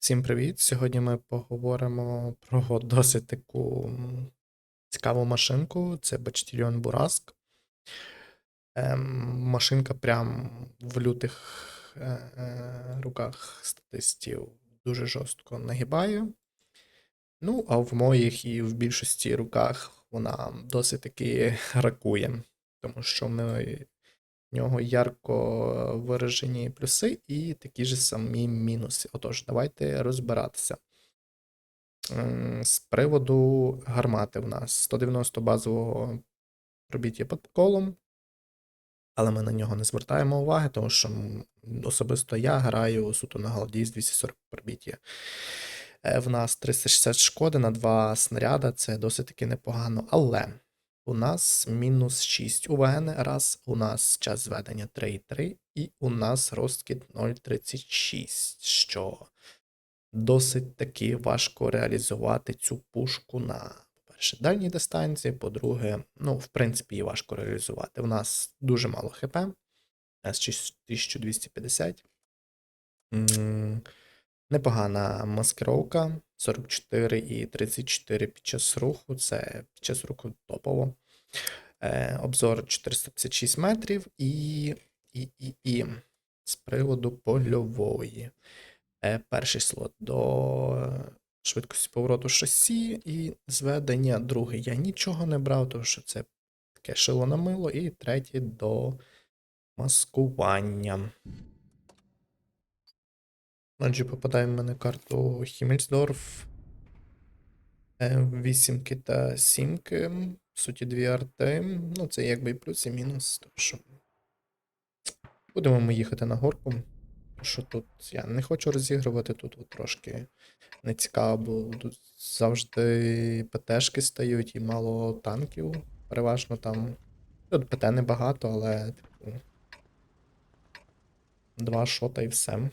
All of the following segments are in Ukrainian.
Всім привіт! Сьогодні ми поговоримо про досить таку цікаву машинку. Це Бачтільйон Бураск. Ем, машинка прям в лютих е, е, руках статистів дуже жорстко нагибає. Ну, а в моїх і в більшості руках вона досить таки ракує, тому що ми в нього ярко виражені плюси і такі ж самі мінуси. Отож, давайте розбиратися. З приводу гармати в нас 190 базового пробиття під колом, але ми на нього не звертаємо уваги, тому що особисто я граю суто на голді з 240 пробиття. Е, В нас 360 шкоди на 2 снаряда, це досить таки непогано, але у нас мінус 6 УВН раз, у нас час зведення 3,3 і у нас розкид 0,36, що досить таки важко реалізувати цю пушку на, по-перше, дальній дистанції, по-друге, ну, в принципі, її важко реалізувати. У нас дуже мало ХП, у нас 1250. Непогана маскировка 44 і 34 під час руху. Це під час руху топово. Е, обзор 456 метрів і, і, і, і з приводу польової. Е, перший слот до швидкості повороту шасі і зведення. Другий я нічого не брав, тому що це таке шило на мило. І третій до маскування. Отже, попадаємо ми на карту Хіммельсдорф. Е, Вісімки та сімки. Суті, дві арти. Ну, це якби і плюс, і мінус. Тому що будемо ми їхати на горку. Що тут я не хочу розігрувати, тут от трошки не цікаво, бо тут завжди ПТшки стають і мало танків. Переважно там. Тут ПТ небагато, але, типу. Два шота і все.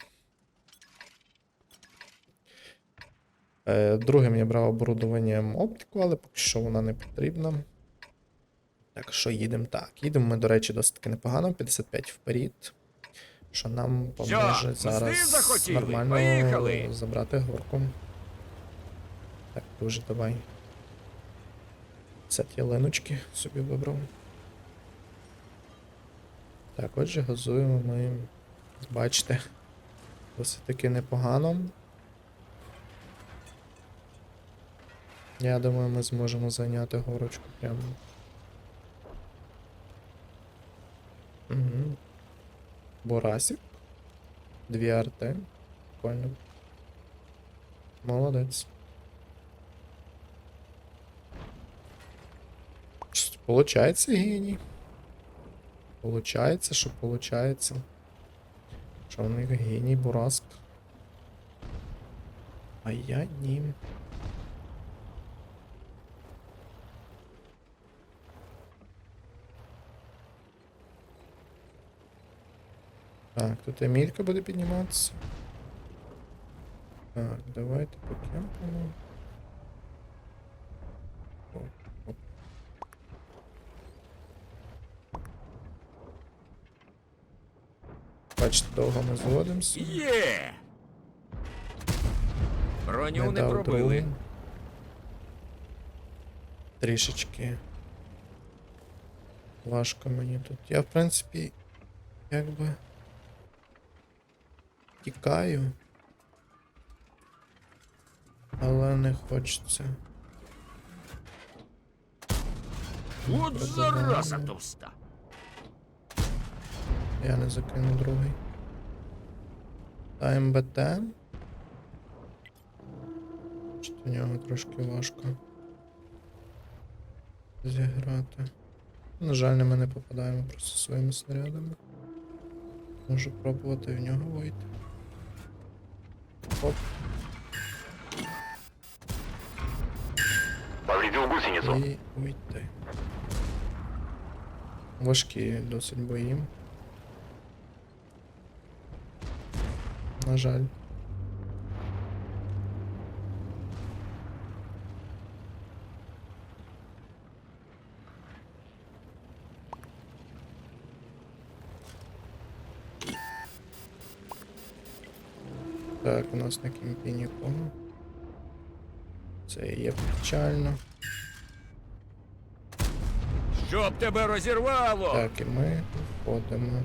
Е, Другим я брав оборудованням оптику, але поки що вона не потрібна. Так що їдемо так. Їдемо ми, до речі, досить таки непогано, 55 вперед. Що нам поможе зараз нормально Поїхали! забрати горку. Так, дуже давай. Це ті линочки собі вибрав. Так, отже, газуємо ми. Бачите, досить таки непогано. Я думаю, ми зможемо зайняти горочку прямо. Угу. Борасик. Дві арти. Прикольно. Молодець. Получається геній. Получається, що получається. Що в них геній Бураск. А я ні. Так, тут Емілька буде підніматися. Так, давайте по кемпимо. Оп, оп. Бачите, довго ми зводимося. Є! Броню не, дав пробили. другий. Трішечки. Важко мені тут. Я, в принципі, якби. Тікаю. Але не хочеться. От зараза товста. Я не закину другий. Та МБТ. Що в нього трошки важко зіграти. На жаль, на мене попадаємо просто своїми снарядами. Можу пробувати в нього вийти. Оп, Повредил гусеницу. і уйти. Важкі досить бої. На жаль. Так, у нас на кімпі нікого. Це є печально. Щоб тебе розірвало! Так, і ми входимо.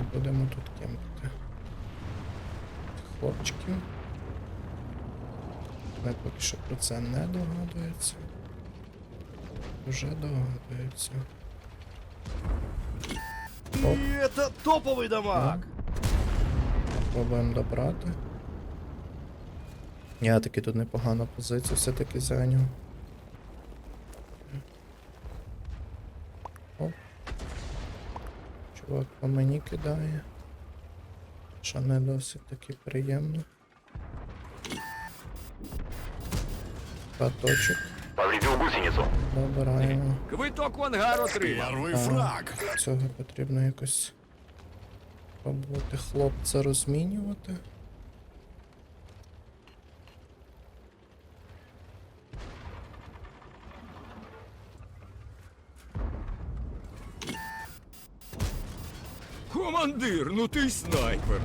І будемо тут кемпити. Хлопчиків. Ми поки що про це не догадується. Вже догадується. Оп. И это топовый дамаг! Пробуємо добрати. Я таки тут непогану позицію все-таки зайняв. Оп. Чувак по мені кидає. Що не досить таки приємно. Каточок. Повредил гусеницу. Добираємо. Квиток в ангар отримав. Первый фраг. Цього потрібно якось пробувати хлопця розмінювати. Командир, ну ти й снайпер.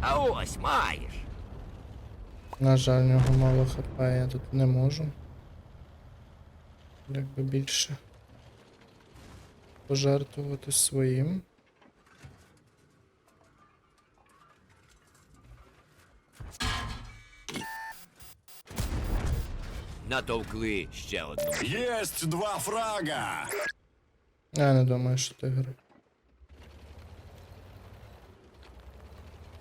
А ось маєш. На жаль, в нього мало хп, я тут не можу. Якби більше пожертвувати своїм. Натовкли ще одну. Есть два фрага. Я не думаю, що тигр.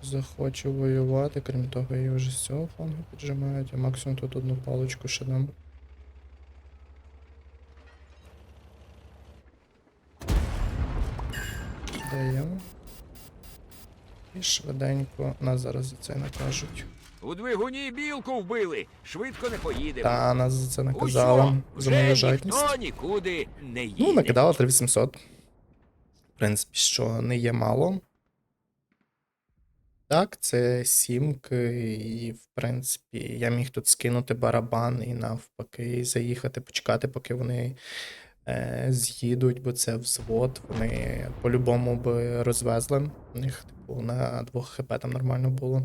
Захочу воювати, крім того, її вже з цього флангу піджимають, я максимум тут одну паличку ще дам. Даємо. І швиденько нас зараз за це накажуть. У двигуні білку вбили. Швидко не поїдемо. Та нас за це Усьо, за мою жадність. ніхто нікуди не їде. Ну, накидала 3800. В принципі, що не є мало. Так, це сімки, і, в принципі, я міг тут скинути барабан і навпаки заїхати, почекати, поки вони е, з'їдуть, бо це взвод. Вони по-любому би розвезли. У них, типу, на 2 хп там нормально було.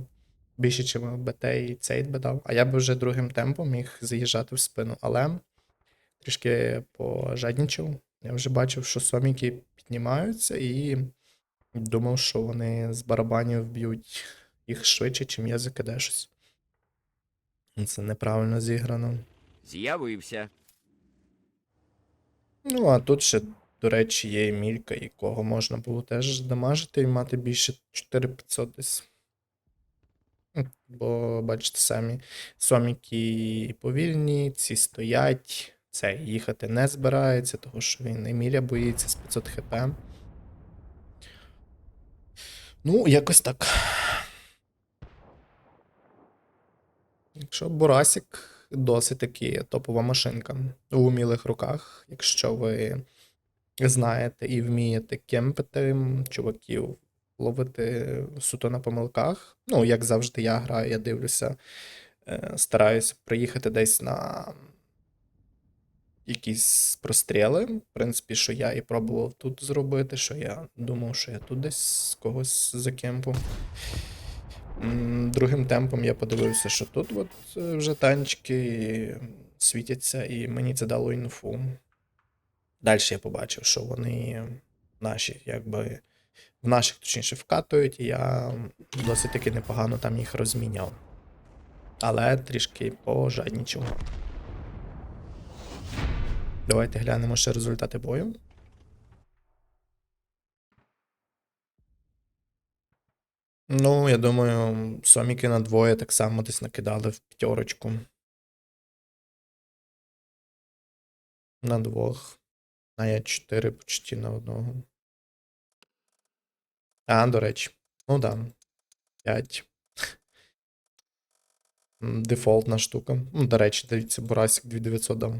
Більше, ніж БТ і цейт би дав. А я би вже другим темпом міг заїжджати в спину. Але трішки пожаднічав. Я вже бачив, що соміки піднімаються, і думав, що вони з барабанів б'ють їх швидше, чим я закиде щось. Це неправильно зіграно. З'явився. Ну, а тут ще, до речі, є Емілька, якого можна було теж дамажити і мати більше 4500 десь. Бо, бачите самі, соміки повільні, ці стоять, це їхати не збирається, тому що він Еміля боїться з 500 хп. Ну, якось так. Якщо Бурасік досить таки топова машинка у умілих руках, якщо ви знаєте і вмієте кемпити чуваків, ловити суто на помилках. Ну, як завжди, я граю, я дивлюся, е, стараюся приїхати десь на якісь простріли. В принципі, що я і пробував тут зробити, що я думав, що я тут десь когось закемпу. Другим темпом я подивився, що тут от е, вже танчики світяться, і мені це дало інфу. Далі я побачив, що вони наші, якби в наших, точніше, вкатують, і я досить таки непогано там їх розміняв. Але трішки пожаднічав. Давайте глянемо ще результати бою. Ну, я думаю, соміки на двоє так само десь накидали в п'ятерочку. На двох. А я чотири почти на одного. А, до речі. Ну да. П'ять. М, Дефолтна штука. Ну, до речі, дивіться, Бурасик 2900 дав.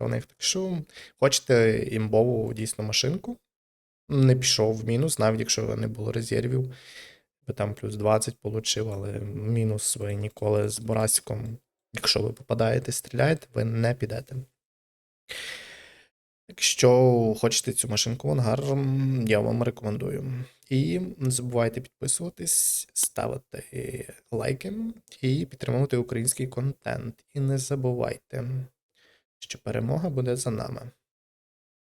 У них так що, хочете імбову дійсно машинку? Не пішов в мінус, навіть якщо не було резервів. Ви там плюс 20 получив, але мінус ви ніколи з Борасиком, якщо ви попадаєте, стріляєте, ви не підете. Якщо хочете цю машинку в ангар, я вам рекомендую. І не забувайте підписуватись, ставити лайки і підтримувати український контент. І не забувайте, що перемога буде за нами.